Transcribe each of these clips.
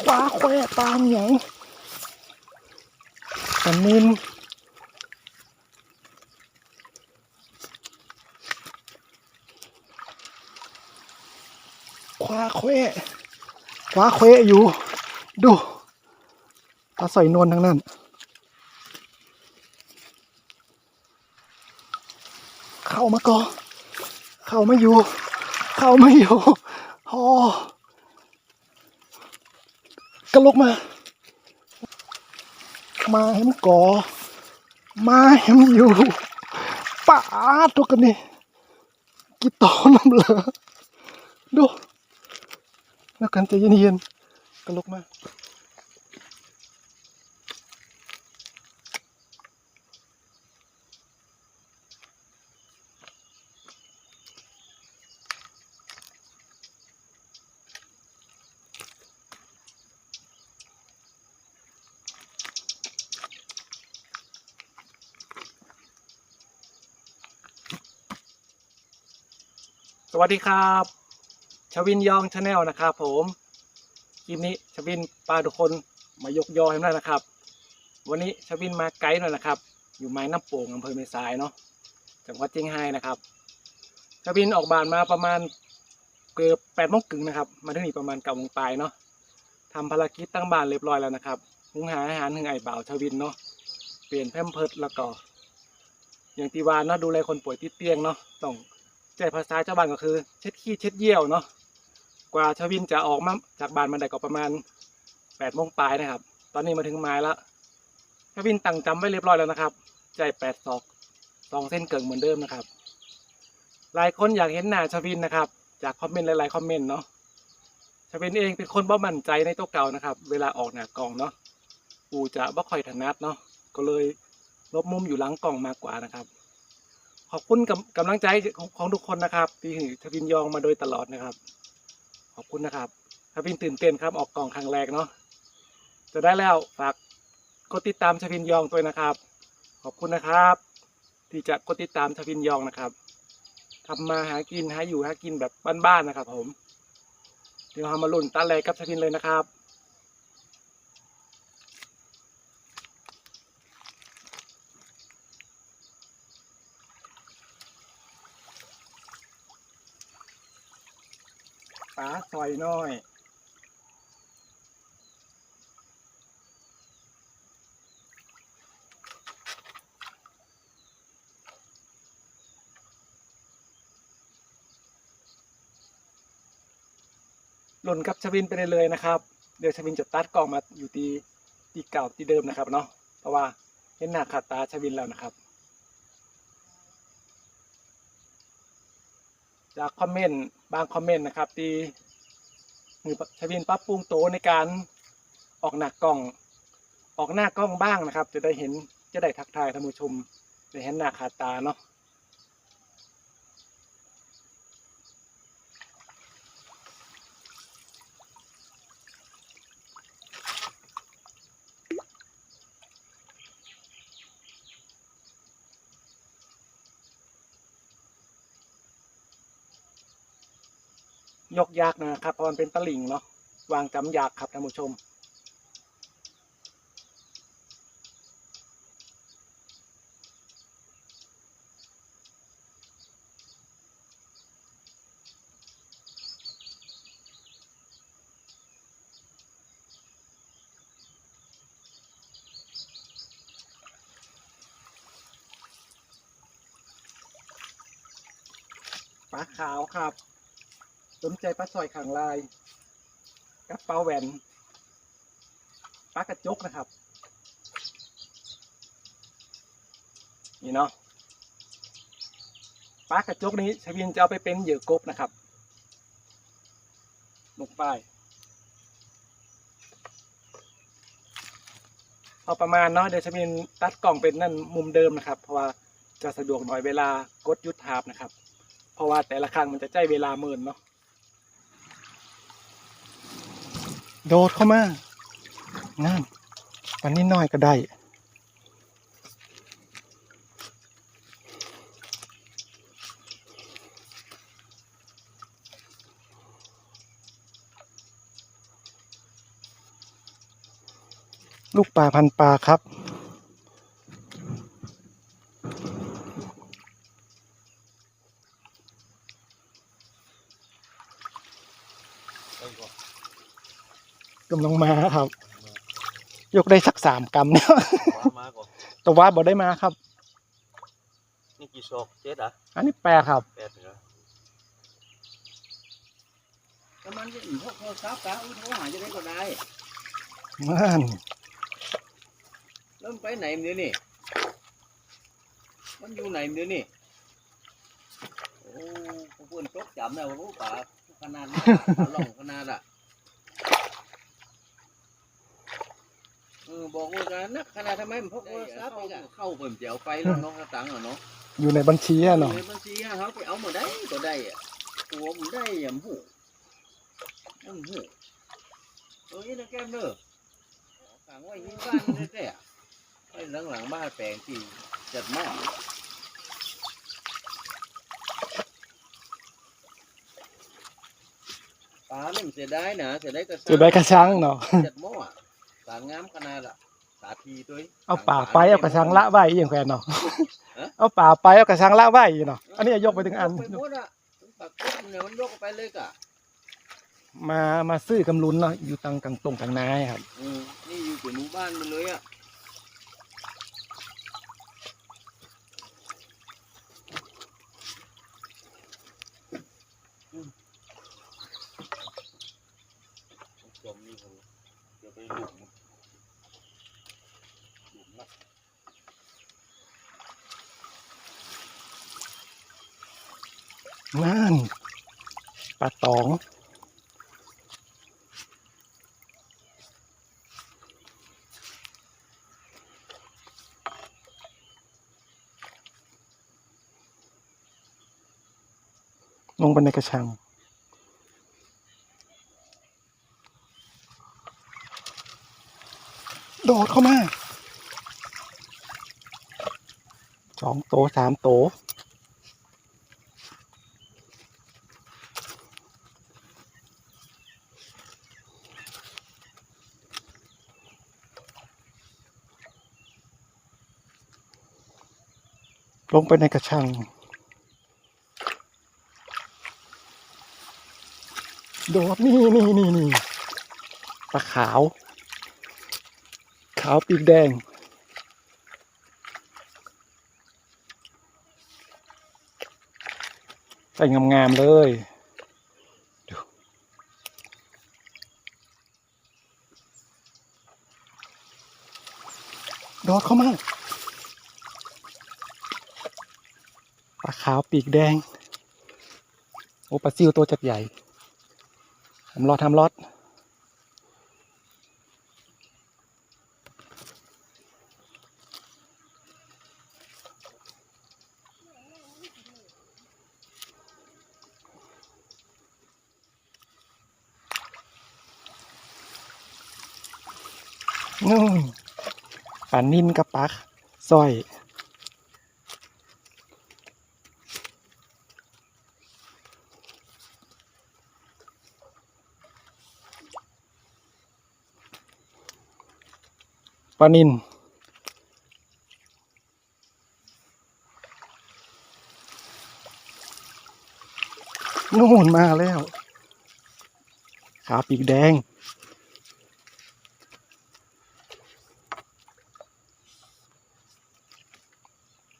ขวาแควตามหยังตะนินขวาแควขวาแควอยู่ ดูตาใส่นวลทั้งนั้นเข้ามาก่อเข้ามาอยู่ เข้ามาอยู่ฮอกระลก มา มาให้มันก่อ มาให้มันอยู่ป้าตัวกันนี่กี่ตอนน้ำเหลอดู แล้วกันใจเย็นๆกระลกมาก วัสดีครับชวินยองชาแนลนะครับผมคลิปนี้ชวินปลาทุกคนมายกยอให้ได้นะครับ วันนี้ชวินมาไกด์หน่อยนะครับ อยู่ไม้น้ำโป่งอำเภอเมษายเนาะจังหวัดเชียงรายนะครับชวินออกบานมาประมาณเกือบแปดโมงกึ่งนะครับมาถึงนี่ประมาณเก้าโมงปลายเนาะทำภารกิจตั้งบานเรียบร้อยแล้วนะครับหุงหาอาหารให้ไอ้บ่าวชวินเนาะเปลี่ยนแพมเพิร์ดแล้วก็อย่างตีวานเนาะดูแลคนป่วยติดเตียงเนาะต้อง ใจภาษาชาวบ้านก็คือ เช็ดขี้เช็ดเยี่ยวเนาะกว่าชวินจะออกมาจากบ้านมาได้ก็ประมาณแปดโมงปลายนะครับ ตอนนี้มาถึงไม้แล้วชวินตั้งจำไว้เรียบร้อยแล้วนะครับ ใจแปดศอกสองเส้นเกิงเหมือนเดิมนะครับ หลายคนอยากเห็นหน้าชวินนะครับ จากคอมเมนต์หลายๆคอมเมนต์เนาะชวินเองเป็นคนบ่มั่นใจในตัวเก่านะครับ เวลาออกหน้ากล่องเนาะปูจะบ่ค่อยถนัดเนาะก็เลยลบมุมอยู่หลังกล่องมากกว่านะครับ ขอบคุณกับกำลังใจของของทุกคนนะครับที่ทวินยองมาโดยตลอดนะครับ ขอบคุณนะครับทวินตื่นเต้นครับออกกล่องครั้งแรกเนาะจะได้แล้วฝากกดติดตามทวินยองด้วยนะครับ ขอบคุณนะครับ ที่จะกดติดตามทวินยองนะครับทำมาหากินหาอยู่หากินแบบบ้านๆนะครับ ผมเดี๋ยวเรามาลุ้นตาแรกกับทวินเลยนะครับ ซอยน้อยหล่นกับชวินไปเลยนะครับ เดี๋ยวชวินจะตัดกล้องมาอยู่ที่ที่เก่าที่เดิมนะครับเนาะเพราะว่าเห็นหน้าขาดตาชวินแล้วนะครับ จากคอมเมนต์บางคอมเมนต์นะครับที่มือชวินปรับปรุงโตในการออกหนักกล้อง ออกหน้ากล้องบ้างนะครับ จะได้เห็นจะได้ทักทายท่านผู้ชมได้เห็นหน้าขาตาเนาะ ยกยากนะครับเพราะมันเป็นตะลิ่งเนาะวางจำยากครับท่านผู้ชม ปลาขาวครับ สนใจปลาสอยขางลายกับปลาแหวนปลากระจกนะครับ นี่เนาะปลากระจกนี้ชวินจะเอาไปเป็นเหยื่อกบนะครับลงไปพอประมาณเนาะเดี๋ยวชวินตัดกล่องเป็นนั่นมุมเดิมนะครับ เพราะว่าจะสะดวกหน่อยเวลากดยุดทาบนะครับ เพราะว่าแต่ละครั้งมันจะใจเวลาเมินเนาะ โดดเข้ามานั่นวันนี้น้อยก็ได้ลูกปลาพันปลาครับ กำลังมาครับ ยกได้สักสามกำเนี่ยว้ามาก่อนแต่ว่าบ่ได้มาครับ นี่กี่ชอกเจ็ดอะอันนี้แปลครับ แปดเหรอก็มันจะอีกพวกโทรศัพท์กะอุ้ยโทรหาจะได้ก็ได้นั่นเริ่มไปไหนมันเดี๋ยวนี่มันอยู่ไหนมันเดี๋ยวนี่โอ้พวกเพื่อนตกจำแล้วรู้ป่าขนาดนี้ป่าล่องขนาดอะเออ บอกว่ากันนักขนาดทำไมมันพกโทรศัพท์ไปอะเข้าเพิ่มเจียวไฟแล้วน้องกระตังเหรอเนาะอยู่ในบัญชีอะเนาะเลยบางทีเขาไปเอามาได้ก็ได้อะตัวมันได้ยำหูยำหูเอ้ยนะแก้มเด้อขังไว้ที่บ้านแท้ๆอะไว้หลังหลังๆบ้านแปลงที่จัดหม้อปลาเนี่ยมันเสียดายนะเสียดายกระซังจะได้กระชังเนาะจัดหม้ออะสารงามขนาดอะสาทีด้วยเอาป่าไปเอากระชังละไว้อย่างแฟนเนาะฮะเอาป่าไปเอากระชังละไว้เนาะอันนี้ยกไปถึงอันไปหมดอะปากกุ้งเนี่ยมันยกไปเลยกะมามาซื้อกำลุนเนาะอยู่ตังกลางตรงกลางนาครับอืมนี่อยู่เป็นหมู่บ้านมันเลยอะอืมจมนี่ผมเดี๋ยวไปหลุมหลุมนะ นั่นปลาตองลงไปในกระชัง โดดเข้ามา สองโตสามโต ลงไปในกระชัง โดดนี่นี่นี่นี่ปลาขาว ขาวปีกแดง ใส่งามๆเลยดูโดดเข้ามา ปลา ขาวปีกแดง โอปลาซิวตัวจัดใหญ่ทำรอดทำรอดนู่นปลานิ่นกับปลาสร้อย ปลานินนู่นมาแล้ว ขาปีกแดง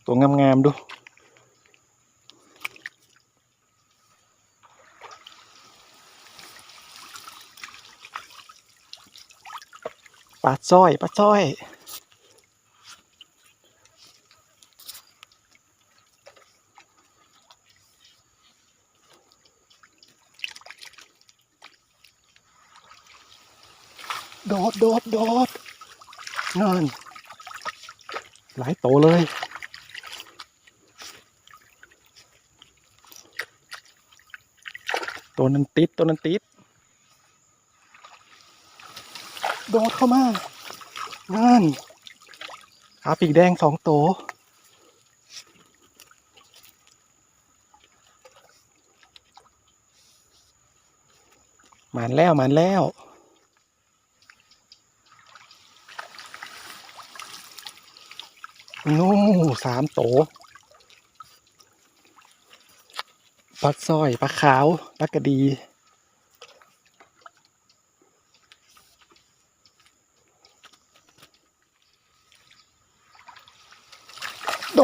ตัวงามๆดู ปลาสร้อยปลาสร้อยโดดโดดโดดนั่นหลายโตเลยตัวนั้นติดตัวนั้นติด โดดเข้ามา นั่นขาปีกแดงสองโตวมานแล้วมานแล้วนู่สามโตปลาสร้อยปลาขาวปลากระดี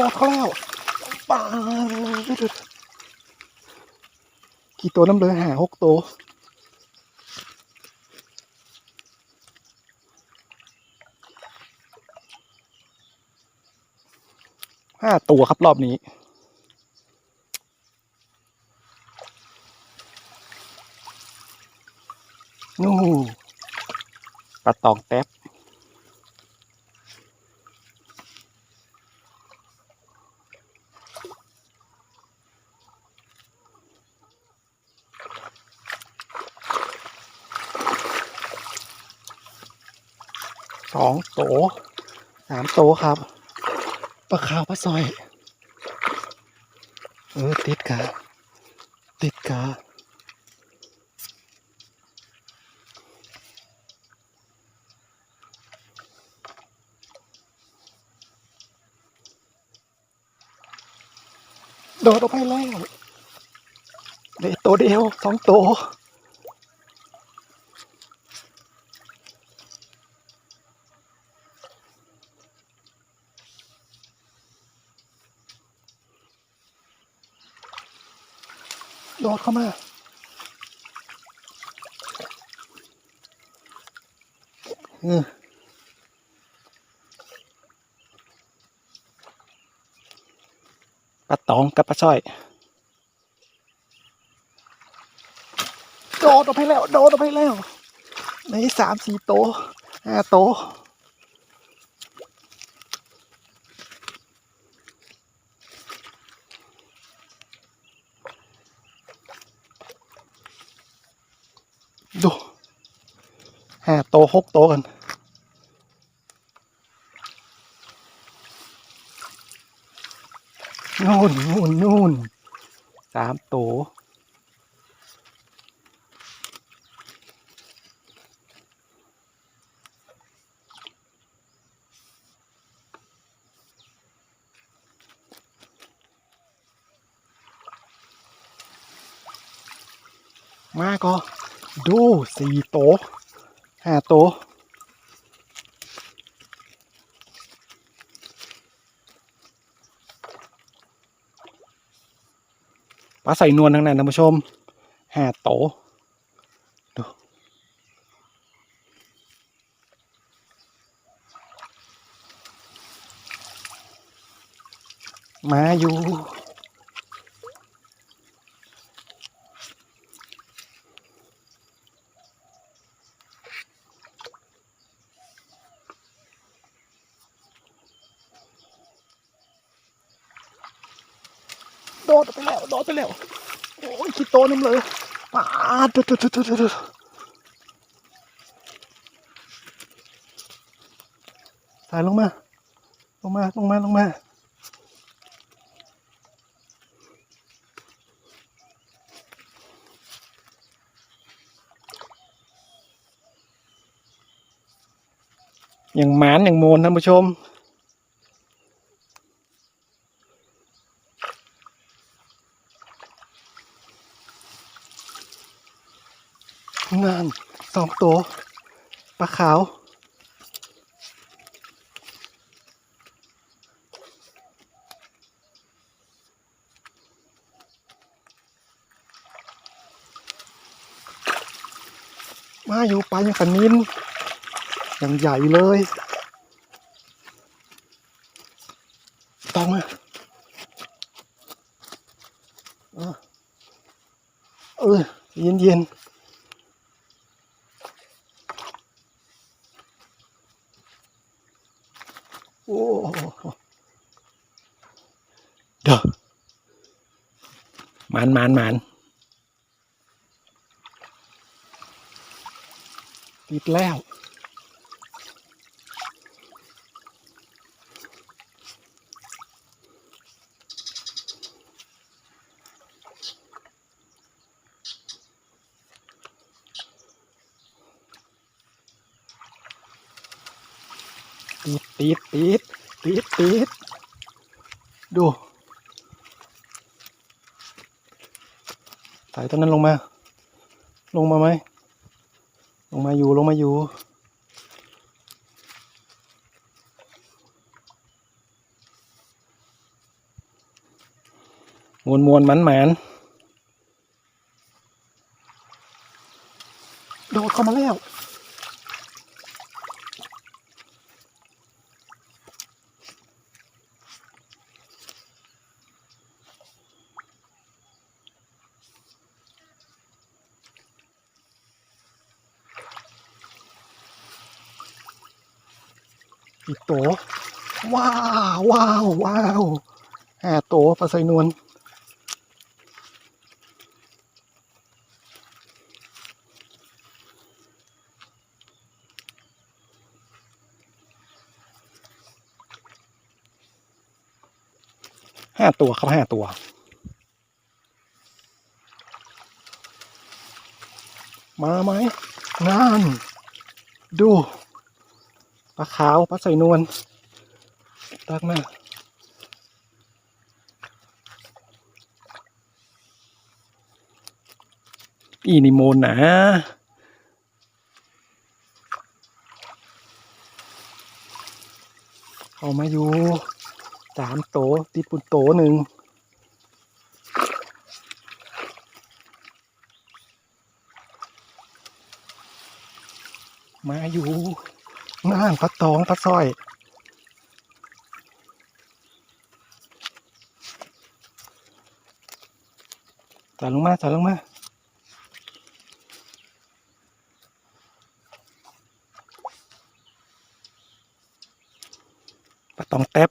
โดเขาแล้วปลากี่ตัวน้ำเลยหาหกตัวห้าตัวครับรอบนี้นู่ปลาตองแต๊บ สองโตสามโตครับปลาขาวปลาซอย เออ ติดกาติดกาโดดออกไปแล้วเดยวตัวเดียวสองตัว โดเข้ามาเออปลาตองกับปลาสร้อย โดดออกไปแล้ว โดดออกไปแล้วในสามสี่โตห้าโตวดู ห้าโตหกโตกันนู่นนู่นนู่นสามโตมาก็ดูสี่โต ห้าโตวปลาใส่นวลทั้งนั้นท่านผู้ชมห้าโตวดูมาอยู่ โดดไปแล้ว โดดไปแล้ว โอ้ยขี้โตน้ำ เลยปาดดุดดุดดุดดุดดุดสายลงมา ลงมา ลงมา ลงมาอย่างหมานอย่างโมนท่านผู้ชม งานสองตัวปลาขาว มาอยู่ปลายังฝันนินอย่างใหญ่เลยตองเออเออเย็นเย็นๆ โอ้เด้อ หมันหมันหมันติดแล้ว ติดติดติด ดูสาย ต้นนั้นลงมา ลงมาไหม ลงมาอยู่ลงมาอยู่ มวนมวนมันหมันโดดเข้ามาแล้ว อีกโต ว้าวว้าวว้าวห้าโตปลาไซนวลห้าตัวครับห้าตัวมาไหมนั่นดู ปลาขาวปลาใส่นวลตักมากอีนิโมนนะเอามาอยู่สามโตติดปุ่นโตหนึ่งมาอยู่ น่านปลาตองปลาสร้อยจอดลงมาจอดลงมาปลาตองแต๊บ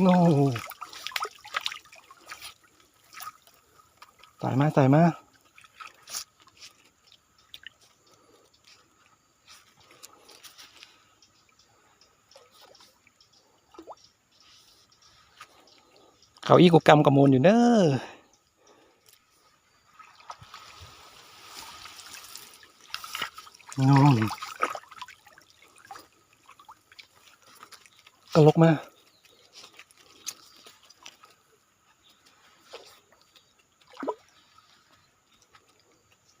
โน่ใส่มาใส่มาเขาอีกุกรรมกับมูลอยู่เนอะนู่นก็ลกมา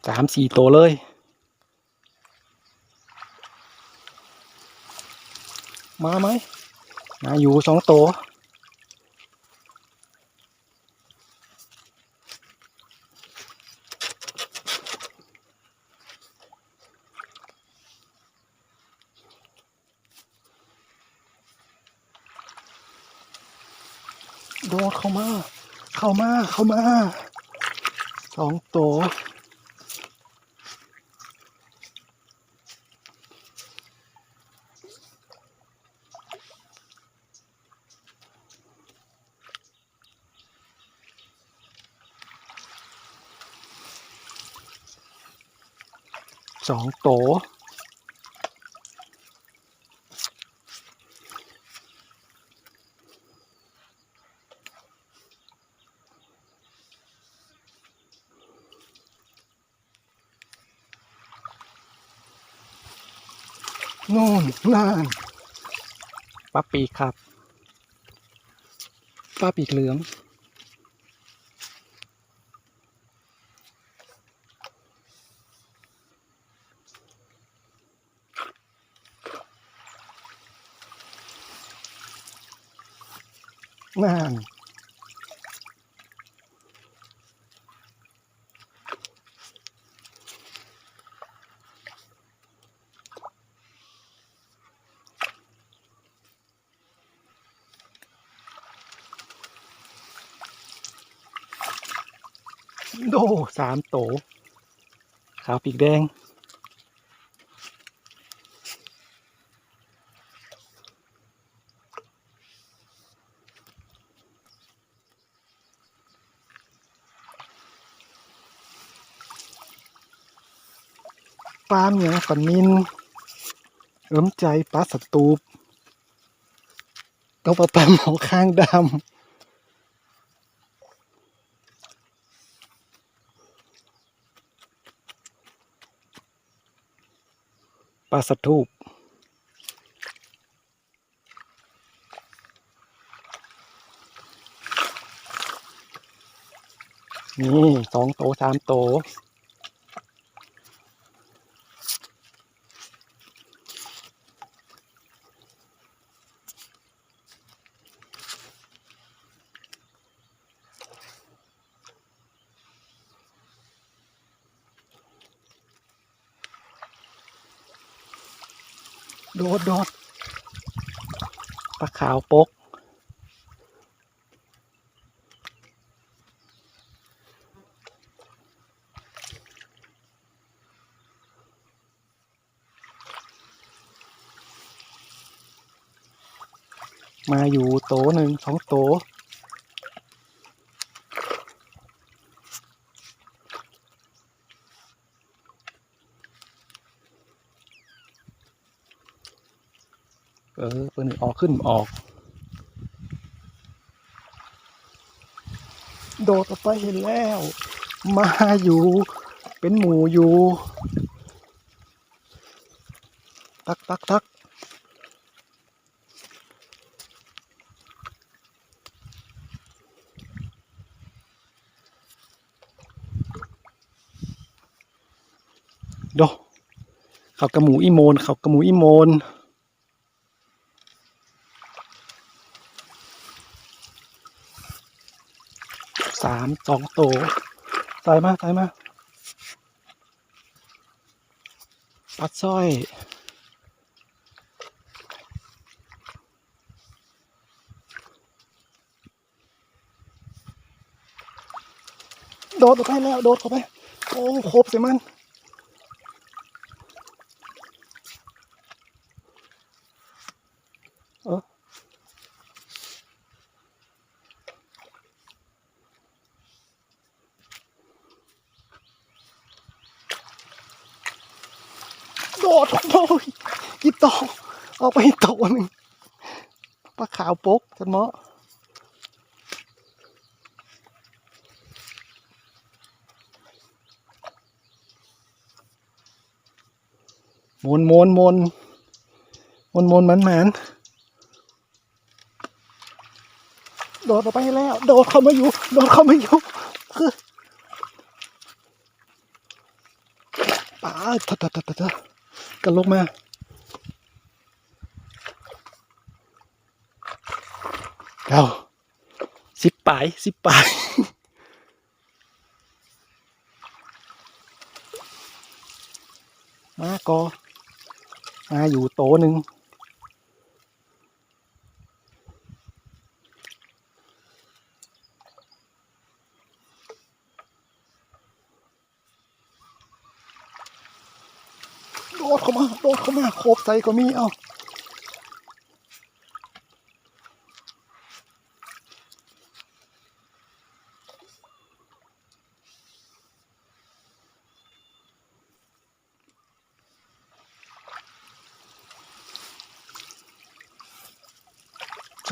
สามสี่ตัวเลย มาไหมมาอยู่สองตัวโดดเข้ามา เข้ามา เข้ามา สองตัว สองโตนู่นนั่นปลาปีกครับปลาปีกเหลือง นั่นโดสามโต ขาวปีกแดง น ปลาเนี่ยปันนินเอิมใจปลาสตูปต้องปลาปลาหมอข้างดำปลาสตูปนี่สองโตสามโต ดดโดดปลาขาวปก มาอยู่โตหนึ่งสองโต เออเปิ้นออกขึ้นออก โดดออกไปเห็นแล้ว มาอยู่ เป็นหมูอยู่ ตักตักตักโดเขากระหมูอีโมน เขากระหมูอีโมน สามสองโตใส่มาใส่มาปัดสร้อย โดดออกไปแล้ว โดดเข้าไป โอ้ครบสิมัน เออ โดดโอ้ยอีโต เอาไปอีกโตหนึ่งปลาขาวปกจันเมาะมนมนมนมนมนมันมันโดดออกไปแล้ว โดดเข้ามาอยู่ โดดเข้ามาอยู่คือป้าทะทะทะทะทะกันลงมา เอาสิบปลายสิบปลายมากอมาอยู่โตหนึ่งโดดเข้ามา โดดเข้ามา โคบใส่ก็มี เอา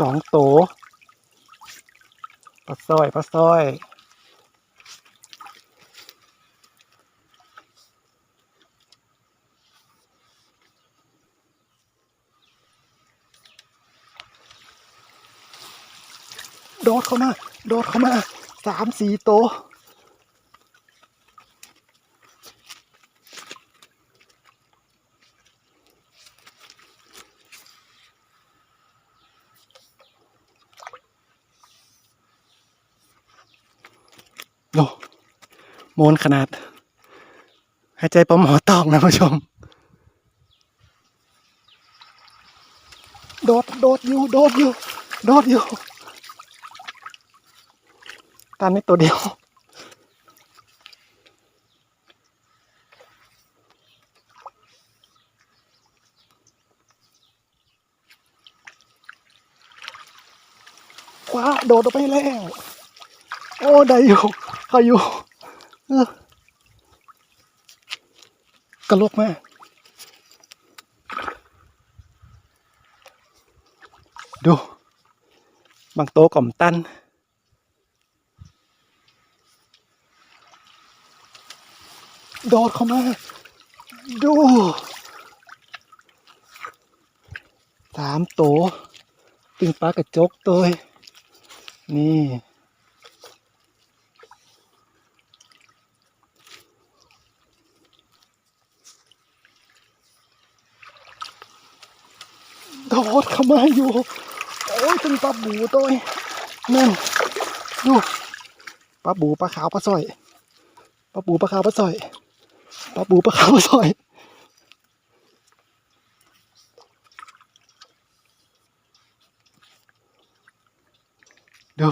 สองโตปลาสร้อยปลาสร้อยโดดเข้ามา โดดเข้ามาสามสี่โต มนขนาด หายใจปลาหมอตอกนะผู้ชม โดด โดดอยู่ โดดอยู่ โดดอยู่ ตามนี้ตัวเดียว คว้า โดดออกไปแล้ว โอ้ ได้อยู่เขาอยู่ กระลกมากดู บางโตก่อมตัน โดดเข้ามา ดูสามโต ตึงปลากระจกตัวนี่ โดดเข้ามาอยู่ โอ้ยถึงปลาบูตัวนั่นดูปลาบูปลาขาวปลาสร้อยปลาบูปลาขาวปลาสร้อยปลาบูปลาขาวปลาสร้อยดู